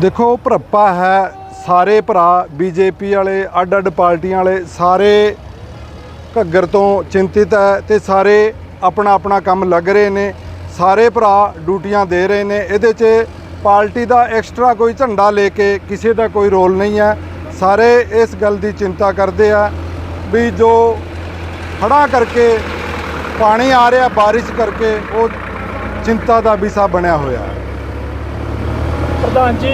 ਦੇਖੋ ਭਰਪਾ ਹੈ। ਸਾਰੇ ਭਰਾ ਬੀਜੇਪੀ ਵਾਲੇ ਅੱਡ ਅੱਡ ਪਾਰਟੀਆਂ ਵਾਲੇ, ਸਾਰੇ ਘੱਗਰ ਤੋਂ ਚਿੰਤਿਤ ਹੈ ਤੇ ਸਾਰੇ ਆਪਣਾ ਆਪਣਾ ਕੰਮ ਲੱਗ ਰਹੇ ਨੇ। ਸਾਰੇ ਭਰਾ ਡਿਊਟੀਆਂ ਦੇ ਰਹੇ ਨੇ। ਇਹਦੇ 'ਚ ਪਾਰਟੀ ਦਾ ਐਕਸਟਰਾ ਕੋਈ ਝੰਡਾ ਲੈ ਕੇ ਕਿਸੇ ਦਾ ਕੋਈ ਰੋਲ ਨਹੀਂ ਹੈ। ਸਾਰੇ ਇਸ ਗੱਲ ਦੀ ਚਿੰਤਾ ਕਰਦੇ ਆ ਵੀ ਜੋ ਖੜਾ ਕਰਕੇ ਪਾਣੀ ਆ ਰਿਹਾ, ਬਾਰਿਸ਼ ਕਰਕੇ, ਉਹ ਚਿੰਤਾ ਦਾ ਵਿਸ਼ਾ ਬਣਿਆ ਹੋਇਆ। ਹੈ ਪ੍ਰਧਾਨ ਜੀ,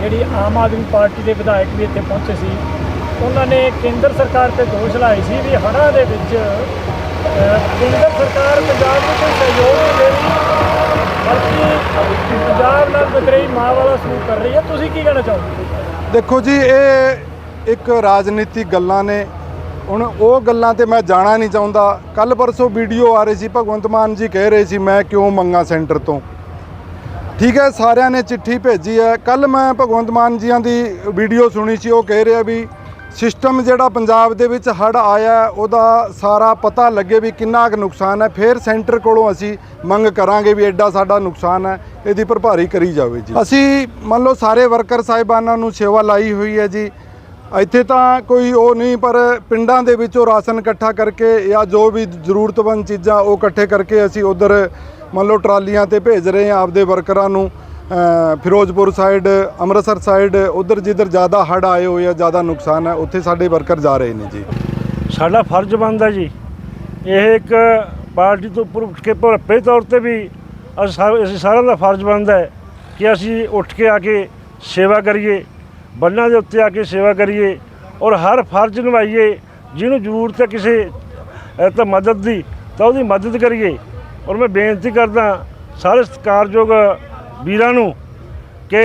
ਜਿਹੜੀ ਆਮ ਆਦਮੀ ਪਾਰਟੀ ਦੇ ਵਿਧਾਇਕ ਵੀ ਇੱਥੇ ਪਹੁੰਚੇ ਸੀ, ਉਹਨਾਂ ਨੇ ਕੇਂਦਰ ਸਰਕਾਰ ਤੇ ਦੋਸ਼ ਲਾਏ ਸੀ ਵੀ ਹੜ੍ਹਾਂ ਦੇ ਵਿੱਚ ਕੇਂਦਰ ਸਰਕਾਰ ਪੰਜਾਬ ਨੂੰ ਕੋਈ ਸਹਿਯੋਗ ਨਹੀਂ ਦੇ ਰਹੀ, ਬਲਕਿ ਪੰਜਾਬ ਨਾਲ ਬਦਰਈ ਮਾਂ ਵਾਲਾ ਸਲੂਕ ਕਰ ਰਹੀ ਹੈ। ਤੁਸੀਂ ਕੀ ਕਹਿਣਾ ਚਾਹੋਗੇ? ਦੇਖੋ ਜੀ, ਇਹ ਇੱਕ ਰਾਜਨੀਤਿਕ ਗੱਲਾਂ ਨੇ। ਹੁਣ ਉਹ ਗੱਲਾਂ ਤੇ ਮੈਂ ਜਾਣਾ ਨਹੀਂ ਚਾਹੁੰਦਾ। ਕੱਲ ਪਰਸੋਂ ਵੀਡੀਓ ਆ ਰਹੀ ਸੀ, ਭਗਵੰਤ ਮਾਨ ਜੀ ਕਹਿ ਰਹੇ ਸੀ, ਮੈਂ ਕਿਉਂ ਮੰਗਾ ਸੈਂਟਰ ਤੋਂ? ਠੀਕ ਹੈ, ਸਾਰਿਆਂ ਨੇ ਚਿੱਠੀ ਭੇਜੀ ਹੈ। ਕੱਲ ਮੈਂ ਭਗਵੰਤ ਮਾਨ ਜੀਆਂ ਦੀ ਵੀਡੀਓ ਸੁਣੀ ਸੀ, ਉਹ ਕਹਿ ਰਿਹਾ ਵੀ ਸਿਸਟਮ ਜਿਹੜਾ ਪੰਜਾਬ ਦੇ ਵਿੱਚ ਹੜ ਆਇਆ ਉਹਦਾ ਸਾਰਾ ਪਤਾ ਲੱਗੇ ਵੀ ਕਿੰਨਾ ਕੁ ਨੁਕਸਾਨ ਹੈ। ਫਿਰ ਸੈਂਟਰ ਕੋਲੋਂ ਅਸੀਂ ਮੰਗ ਕਰਾਂਗੇ ਵੀ ਐਡਾ ਸਾਡਾ ਨੁਕਸਾਨ ਹੈ, ਇਹਦੀ ਭਰਪਾਈ ਕਰੀ ਜਾਵੇ ਜੀ। ਅਸੀਂ ਮੰਨ ਲਓ ਸਾਰੇ ਵਰਕਰ ਸਾਹਿਬਾਨਾਂ ਨੂੰ ਸੇਵਾ ਲਾਈ ਹੋਈ ਹੈ ਜੀ। ਇੱਥੇ ਤਾਂ ਕੋਈ ਉਹ ਨਹੀਂ, ਪਰ ਪਿੰਡਾਂ ਦੇ ਵਿੱਚੋਂ ਰਾਸ਼ਨ ਇਕੱਠਾ ਕਰਕੇ ਜਾਂ ਜੋ ਵੀ ਜ਼ਰੂਰਤਮੰਦ ਚੀਜ਼ਾਂ ਉਹ ਇਕੱਠੇ ਕਰਕੇ ਅਸੀਂ ਉਧਰ ਮੰਨ ਲਓ ਟਰਾਲੀਆਂ ਤੇ ਭੇਜ ਰਹੇ ਹਾਂ ਆਪਦੇ ਵਰਕਰਾਂ ਨੂੰ ਫਿਰੋਜ਼ਪੁਰ ਸਾਈਡ ਅੰਮ੍ਰਿਤਸਰ ਸਾਈਡ ਉਧਰ ਜਿੱਧਰ ਜ਼ਿਆਦਾ ਹੜ੍ਹ ਆਏ ਹੋਏ ਆ, ਜ਼ਿਆਦਾ ਨੁਕਸਾਨ ਹੈ, ਉੱਥੇ ਸਾਡੇ ਵਰਕਰ ਜਾ ਰਹੇ ਨੇ ਜੀ। ਸਾਡਾ ਫਰਜ਼ ਬਣਦਾ ਜੀ। ਇਹ ਇੱਕ ਪਾਰਟੀ ਤੋਂ ਉੱਪਰ ਉੱਠ ਕੇ ਭਰਪੇ ਤੌਰ ਤੇ ਵੀ ਅਸੀਂ ਸਾ- ਅਸੀਂ ਸਾਰਿਆਂ ਦਾ ਫਰਜ਼ ਬਣਦਾ ਹੈ ਕਿ ਅਸੀਂ ਉੱਠ ਕੇ ਆ ਕੇ ਸੇਵਾ ਕਰੀਏ, ਬੰਨਾਂ ਦੇ ਉੱਤੇ ਆ ਕੇ ਸੇਵਾ ਕਰੀਏ ਔਰ ਹਰ ਫਰਜ਼ ਨਿਭਾਈਏ, ਜਿਹਨੂੰ ਜ਼ਰੂਰਤ ਹੈ ਕਿਸੇ ਤਾਂ ਮਦਦ ਦੀ, ਤਾਂ ਉਹਦੀ ਮਦਦ ਕਰੀਏ। ਔਰ ਮੈਂ ਬੇਨਤੀ ਕਰਦਾ ਸਾਰੇ ਸਤਿਕਾਰਯੋਗ ਵੀਰਾਂ ਨੂੰ ਕਿ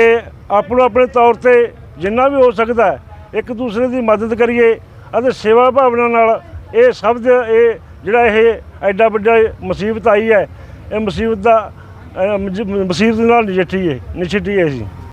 ਆਪਣੋ ਆਪਣੇ ਤੌਰ ਤੇ ਜਿੰਨਾ ਵੀ ਹੋ ਸਕਦਾ ਇੱਕ ਦੂਸਰੇ ਦੀ ਮਦਦ ਕਰੀਏ ਅਤੇ ਸੇਵਾ ਭਾਵਨਾ ਨਾਲ ਇਹ ਸਭ ਦੇ ਇਹ ਜਿਹੜਾ ਇਹ ਐਡਾ ਵੱਡਾ ਮੁਸੀਬਤ ਆਈ ਹੈ, ਇਹ ਮੁਸੀਬਤ ਦਾ ਮੁਸੀਬਤ ਨਾਲ ਨਜਿੱਠੀਏ ਨਜਿੱਠੀਏ ਅਸੀਂ।